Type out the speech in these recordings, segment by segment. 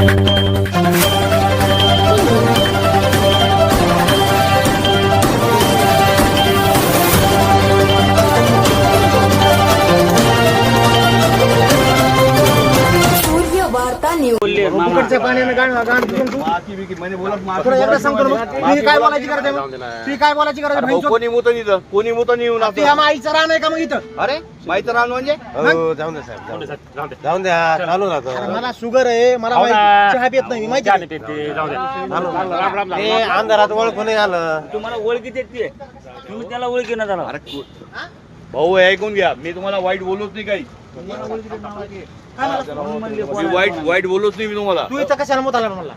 Thank you. पाण्यानं गाण गाण तू. तुला एकदा सांगतो ना मग, तुझी काय बोलायची गरज आहे मग? तुझी काय बोलायची गरज आहे? अरे भाऊ, भाई कोणी मुत इथं कोणी मुत येऊन तू या माईचं रान आहे का मग इथं? अरे माहिती राहण म्हणजे? हो जाऊन द्या साहेब जाऊन द्या. जाऊन द्या चालू. अरे राहतो. मला शुगर आहे मला माहिती- चहा पित नाही मी माहिती आहे. ते अंधारात ओळखून नाही आलं. तुम्हाला ओळखी देते. तुम्ही त्याला ओळखी ना झाला अरे कु- भाऊ हे ऐकून घ्या. मी तुम्हाला वाईट बोलत नाही काही. मी वाईट वाईट बोलत नाही मी तुम्हाला. तू इथं कशाला मुत आला मला?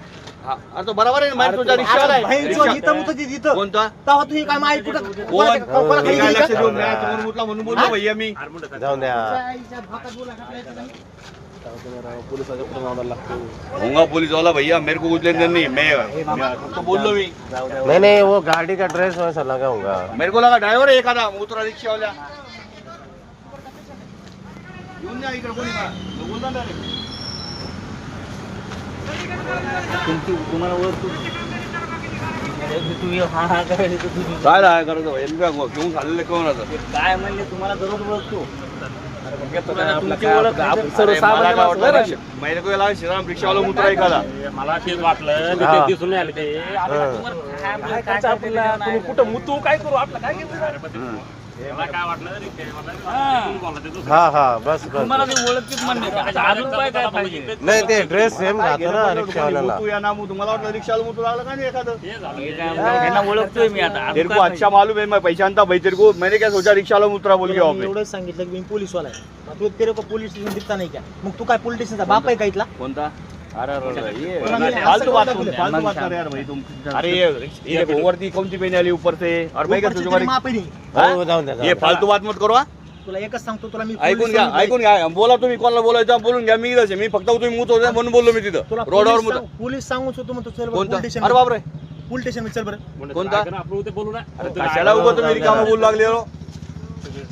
हा, अरे तो बरोबर आहे ना माहिती रिक्षा- इथं मुत होती तिथं. कोणता? तेव्हा तू ही काय माई कुठं कोण कोणाच्या- कोणाला मी खाली काय गेली लक्ष का? देऊन नाही समोर मुतला म्हणून बोललो भैया मी. जाऊन द्या. होगा पुलिस वाला भैया मेरे को कुछ लेन देन नहीं मैं मैं तो बोल लो मी नहीं नहीं वो गाड़ी का ड्रेस वैसा लगा होगा। मेरे को लगा ड्रायव्हर आहे एखादा उतरा रिक्षावाल्या येऊन द्या इकडे कोणी का? तो बोलला ना रे. तुमची तुम्हाला तुम्ही हा हा काय काय घेऊन खाल्लेलं कोण आता काय म्हणले? तुम्हाला दररोज ओळखतो. श्रीराम रिक्षावाला उतरा एखादा मला तेच वाटलं. ते. दिसून नाही आले ते. काय आपल्याला? तुम्ही कुठं मुतू? काय करू? आपलं काय घेतलं? हा. हा बस बस. तुम्हाला ते ओळखीत म्हणणे का? अजून काय काय पाहिजे? नाही ते ड्रेस सेम राहतो ना रिक्षावाल्याला. तू या नामू तुम्हाला वाटलं रिक्षाला मुतू लागलं का नाही एखादं? हे झालं. काय म्हणतात, ह्यांना ओळखतोय मी आता. अजून तेरे को काय अच्छा मालूम है मैं पहचानता भाई तेरे को मैंने क्या सोचा रिक्षाला मुतरा बोल गया तुला वहाँ मी पे एवढंच सांगितलं की मी पोलीस वाला आहे. मग तू तेरे को पोलीस स्टेशन नाही का मग तू काय पोलीस स्टेशनचा बाप आहे का इथला? कोणता? अरे अरे असं फालतू बात दी कौन सी ऊपर से और. हो? ये. फालतू बात मत करो हा. तुला एकच सांगतो तुला मी ऐकून घ्या. ऐकून घ्या. बोला तुम्ही कोणाला बोलायचं बोलून घ्या. मी. मी फक्त तुम्ही मूत होते म्हणून बोललो मी तिथं. तुला रोडावर पोलीस मूत सांग- पोलीस सांगून सुद्धा म्हणतो चल कोणता? अरे स्टेशन बापरे पोलीस स्टेशन चल बरं. कोणता? बोलू ना. अरे कशाला उभं तुम्ही रिकामा बोलू लागले हो?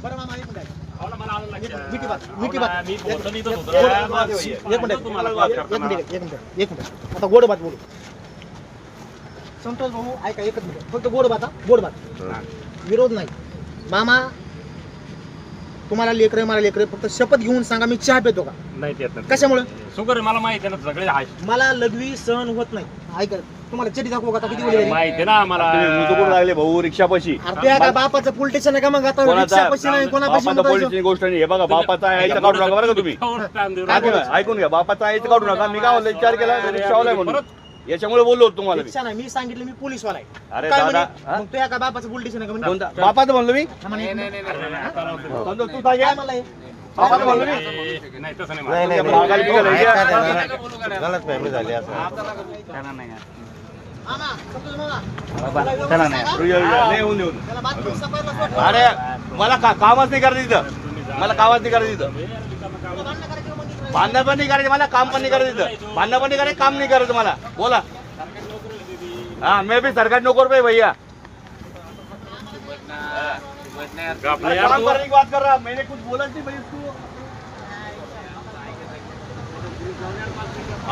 बरं आता गोड बात बोलू. संतोष भाऊ ऐका एकच मिनिट. फक्त गोड बात हा. गोड बात. विरोध नाही. मामा तुम्हाला लेकर मला लेकर फक्त शपथ घेऊन सांगा मी चहा पितो का? नाही ते येत नाही. कशामुळे? शुगर आहे, मला माहिती आहे ना सगळे आहे मला लघवी सहन होत नाही. ऐका तुम्हाला चटी दाखवू का? आता किती वेळ माहिती आहे ना मला. तुम्ही मूत कुठं लागले भाऊ रिक्षापाशी. अरे त्या बापाचं पोलीस स्टेशन आहे का मग? आता कोणाचा रिक्षापाशी नाही कोणापाशी बापाचा मुतायचं? पोलीसची गोष्ट नाही. हे बघा बापाचा आहे काढू नका बरं का तुम्ही. ऐकून. घ्या, ऐकून घ्या. बापाचा आहे काढू नका. मी काय म्हणलं विचार केला रिक्षावाला आहे म्हणून. याच्यामुळे बोललो होतो तुम्हाला मी रिक्षा नाही मी सांगितलं मी पोलीस वाला आहे अरे काय दादा, म्हणे? हा? मग तुझ्या काय बापाचं? कोणता बापाचं म्हणलो मी समजा तू काय मला हे? बापाचं म्हणलो मी नाही नाही नाही नाही. गलत फहमी झाली असं नाही मामा, मामा. येऊन त्याला सोड. अरे मला का कामच नाही करायचं तिथं मला कामच नाही करायचं तिथं तुला भांडणं. भांडण पण नाही करायचं मला काम पण नाही करायचं तिथं भांडण पण नाही करायचं काम नाही करायचं मला. बोला. हा मे बी सरकारी नोकर पे भैया. काम करने की बात कर रहा मैंने कुछ बोला नहीं भाई उसको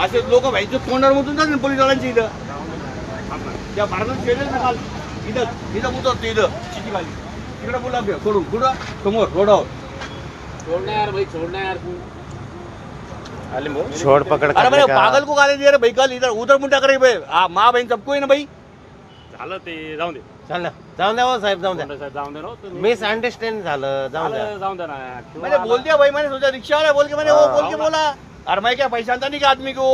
असे लोक व्हायचे तोंडावर मुतून जातात ना पोलीस वाल्यांची इथं. त्या भारतात शेडेल ना काल इथं इथं मुतत इथं. चिठी खाली. तिकडे बोला सोडून. कुठं? समोर रोडावर. सोडणार भाई सोडणार तू. छोड़ पकड़ अरे भाई पागल को गाली दे रहे भाई कल इधर उधर मुंडा करे भाई। आ माँ बहन सबको है ना भाई। झालं ते जाऊन दे. चल ना? जाऊन द्या हो साहेब जाऊन द्या. कोंडे साहेब जाऊन दे ना हो तुम्ही. मिस अंडरस्टँड झालं जाऊन द्या. झालं, जाऊन दे ना. मैंने बोल दिया भाई मैंने सोचा रिक्शा वाला बोल के मैंने वो हाँ। बोल के बोला अरे मैं क्या पहचानता नहीं कि आदमी को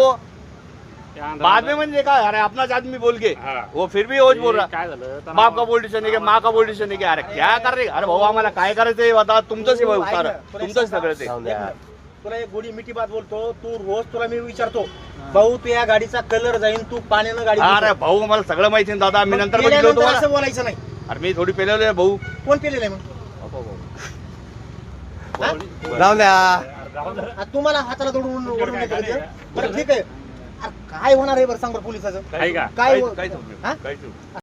अंधारात- बाद में मैंने देखा अरे अपना आदमी बोल के। हाँ। वो फिर भी रोज बोल रहा। काय झालं? तणाव- बाप का पोलिटिशियन आहे की माँ का पोलिटिशियन आहे की अरे क्या कर रे अरे भाऊ आम्हाला काय करायचंय आता तुमचंच आहे भाऊ सारं तुमचंच सांगा. सगळं ते जाऊन द्या. तुला एक गोडी मिठी बात बोलतो तू रोज तुला मी विचारतो भाऊ तू या गाडीचा कलर जाईन तू पाण्यानं गाडी अरे. भाऊ मला सगळं माहिती आहे दादा मी नंतर बघितलं असं बोलायचं नाही. अरे मी थोडी पेलेलो भाऊ. कोण पेलेलं आहे मग? हा? जाऊन द्या. आ, तुम्हाला हाताला दौडून ओढून येतं का ते? बरं ठीक आहे. अरे काय होणार आहे बरं सांग बरं पोलिसाचं. आहे का? काय काहीच- हो- हा?